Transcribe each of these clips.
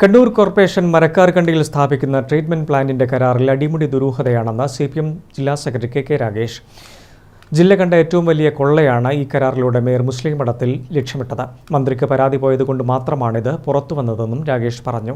Kannur corporation മരക്കാർകണ്ടിയിൽ സ്ഥാപിക്കുന്ന treatment പ്ലാന്റിന്റെ കരാറിൽ അടിമുടി ദുരൂഹതയാണെന്ന് സി പി എം ജില്ലാ സെക്രട്ടറി കെ കെ രാഗേഷ് ജില്ല കണ്ട ഏറ്റവും വലിയ കൊള്ളയാണ് ഈ കരാറിലൂടെ മേയർ മുസ്ലിം മഠത്തിൽ ലക്ഷ്യമിട്ടത്. മന്ത്രിക്ക് പരാതി പോയതുകൊണ്ട് മാത്രമാണിത് പുറത്തുവന്നതെന്നും രാഗേഷ് പറഞ്ഞു.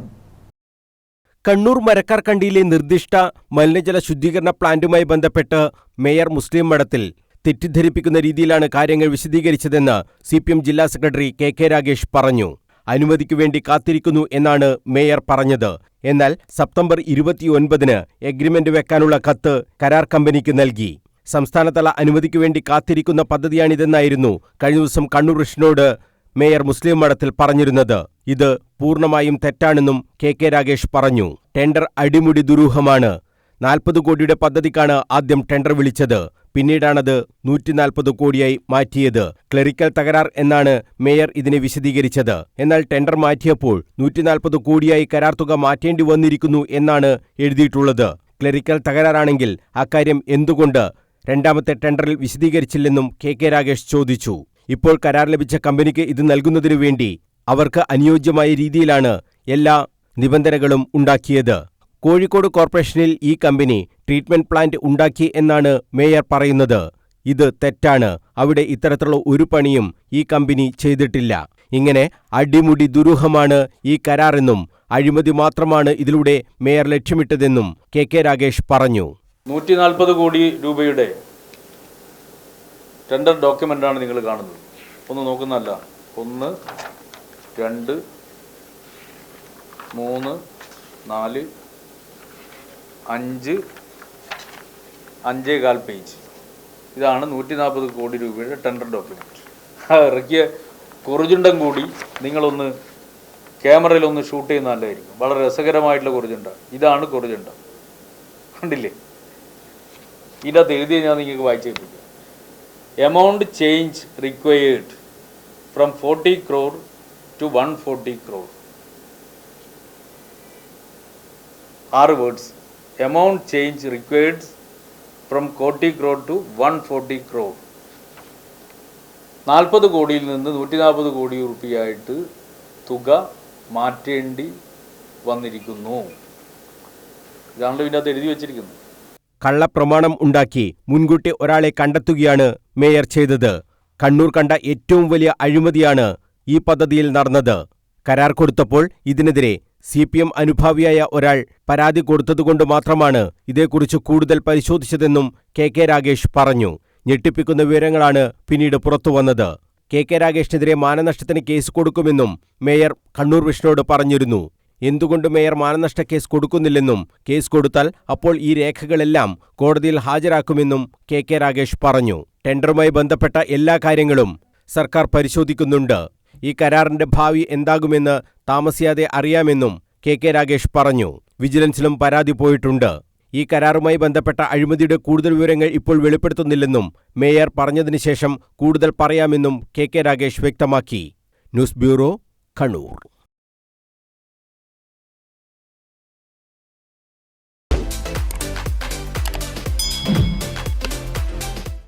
കണ്ണൂർ മരക്കാർകണ്ടിയിലെ നിർദ്ദിഷ്ട മലിനജല ശുദ്ധീകരണ പ്ലാന്റുമായി ബന്ധപ്പെട്ട് മേയർ മുസ്ലിം മഠത്തിൽ തെറ്റിദ്ധരിപ്പിക്കുന്ന രീതിയിലാണ് കാര്യങ്ങൾ വിശദീകരിച്ചതെന്ന് സി ജില്ലാ സെക്രട്ടറി കെ കെ രാഗേഷ് പറഞ്ഞു. അനുമതിക്കു വേണ്ടി കാത്തിരിക്കുന്നു എന്നാണ് മേയർ പറഞ്ഞത്. എന്നാൽ സെപ്റ്റംബർ ഇരുപത്തിയൊൻപതിന് എഗ്രിമെന്റ് വെക്കാനുള്ള കത്ത് കരാർ കമ്പനിക്ക് നൽകി. സംസ്ഥാനതല അനുമതിക്കു വേണ്ടി കാത്തിരിക്കുന്ന പദ്ധതിയാണിതെന്നായിരുന്നു കഴിഞ്ഞ ദിവസം കണ്ണൂർ കൃഷ്ണനോട് മേയർ മുസ്ലിം മഠത്തിൽ പറഞ്ഞിരുന്നത്. ഇത് പൂർണമായും തെറ്റാണെന്നും കെ കെ രാഗേഷ് പറഞ്ഞു. ടെൻഡർ അടിമുടി ദുരൂഹമാണ്. നാൽപ്പത് കോടിയുടെ പദ്ധതിക്കാണ് ആദ്യം ടെൻഡർ വിളിച്ചത്. പിന്നീടാണത് നൂറ്റിനാൽപ്പത് കോടിയായി മാറ്റിയത്. ക്ലറിക്കൽ തകരാർ എന്നാണ് മേയർ ഇതിനെ വിശദീകരിച്ചത്. എന്നാൽ ടെൻഡർ മാറ്റിയപ്പോൾ നൂറ്റിനാൽപ്പത് കോടിയായി കരാർ തുക മാറ്റേണ്ടി വന്നിരിക്കുന്നു എന്നാണ് എഴുതിയിട്ടുള്ളത്. ക്ലറിക്കൽ തകരാറാണെങ്കിൽ അക്കാര്യം എന്തുകൊണ്ട്? രണ്ടാമത്തെ ടെൻഡറിൽ വിശദീകരിച്ചില്ലെന്നും കെ കെ രാഗേഷ് ചോദിച്ചു. ഇപ്പോൾ കരാർ ലഭിച്ച കമ്പനിക്ക് ഇത് നൽകുന്നതിനു വേണ്ടി അവർക്ക് അനുയോജ്യമായ രീതിയിലാണ് എല്ലാ നിബന്ധനകളും ഉണ്ടാക്കിയത്. കോഴിക്കോട് കോർപ്പറേഷനിൽ ഈ കമ്പനി ട്രീറ്റ്മെന്റ് പ്ലാന്റ് ഉണ്ടാക്കി എന്നാണ് മേയർ പറയുന്നത്. ഇത് തെറ്റാണ്. അവിടെ ഇത്തരത്തിലുള്ള ഒരു പണിയും ഈ കമ്പനി ചെയ്തിട്ടില്ല. ഇങ്ങനെ അടിമുടി ദുരൂഹമാണ് ഈ കരാറെന്നും അഴിമതി മാത്രമാണ് ഇതിലൂടെ മേയർ ലക്ഷ്യമിട്ടതെന്നും കെ കെ രാഗേഷ് പറഞ്ഞു. നൂറ്റി നാൽപ്പത് കോടി രൂപയുടെ ടെൻഡർ ഡോക്യുമെന്റാണ് നിങ്ങൾ കാണുന്നത്. ഒന്ന് നോക്കുന്നതല്ല. ഒന്ന് രണ്ട് മൂന്ന് നാല് അഞ്ച് അഞ്ചേകാൽ പേജ് ഇതാണ് നൂറ്റി നാൽപ്പത് കോടി രൂപയുടെ ടെൻഡർ ഡോക്യുമെന്റ് ഇറക്കിയ കുറുചുണ്ടം കൂടി നിങ്ങളൊന്ന് ക്യാമറയിലൊന്ന് ഷൂട്ട് ചെയ്യുന്ന നല്ലതായിരിക്കും. വളരെ രസകരമായിട്ടുള്ള കുറുചുണ്ട. ഇതാണ് കുറുചുണ്ട. കണ്ടില്ലേ? ഇതിനകത്ത് എഴുതി ഞാൻ നിങ്ങൾക്ക് വായിച്ചു കേൾപ്പിക്കാം. Amount change required from forty crore to one forty crore ആറ് words change required from forty crore to one forty crore നാൽപ്പത് കോടിയിൽ നിന്ന് നൂറ്റി നാൽപ്പത് കോടി റുപ്യയായിട്ട് തുക മാറ്റേണ്ടി വന്നിരിക്കുന്നു. ഇതാണല്ലോ ഇതിനകത്ത് എഴുതി വച്ചിരിക്കുന്നത്. കള്ളപ്രമാണം ഉണ്ടാക്കി മുൻകൂട്ടി ഒരാളെ കണ്ടെത്തുകയാണ് മേയർ ചെയ്തത്. കണ്ണൂർ കണ്ട ഏറ്റവും വലിയ അഴിമതിയാണ് ഈ പദ്ധതിയിൽ നടന്നത്. കരാർ കൊടുത്തപ്പോൾ ഇതിനെതിരെ സി പി എം അനുഭാവിയായ ഒരാൾ പരാതി കൊടുത്തതുകൊണ്ട് മാത്രമാണ് ഇതേക്കുറിച്ച് കൂടുതൽ പരിശോധിച്ചതെന്നും കെ കെ രാഗേഷ് പറഞ്ഞു. ഞെട്ടിപ്പിക്കുന്ന വിവരങ്ങളാണ് പിന്നീട് പുറത്തുവന്നത്. കെ കെ രാഗേഷിനെതിരെ മാനനഷ്ടത്തിന് കേസ് കൊടുക്കുമെന്നും മേയർ കണ്ണൂർ വിഷ്ണുവോട് പറഞ്ഞിരുന്നു. എന്തുകൊണ്ട് മേയർ മാനനഷ്ട കേസ് കൊടുക്കുന്നില്ലെന്നും കേസ് കൊടുത്താൽ അപ്പോൾ ഈ രേഖകളെല്ലാം കോടതിയിൽ ഹാജരാക്കുമെന്നും കെ കെ രാഗേഷ് പറഞ്ഞു. ടെൻഡറുമായി ബന്ധപ്പെട്ട എല്ലാ കാര്യങ്ങളും സർക്കാർ പരിശോധിക്കുന്നുണ്ട്. ഈ കരാറിന്റെ ഭാവി എന്താകുമെന്ന് താമസിയാതെ അറിയാമെന്നും കെ കെ രാഗേഷ് പറഞ്ഞു. വിജിലൻസിലും പരാതി പോയിട്ടുണ്ട്. ഈ കരാറുമായി ബന്ധപ്പെട്ട അഴിമതിയുടെ കൂടുതൽ വിവരങ്ങൾ ഇപ്പോൾ വെളിപ്പെടുത്തുന്നില്ലെന്നും മേയർ പറഞ്ഞതിനു ശേഷം കൂടുതൽ പറയാമെന്നും കെ കെ രാഗേഷ് വ്യക്തമാക്കി. News bureau Kannur.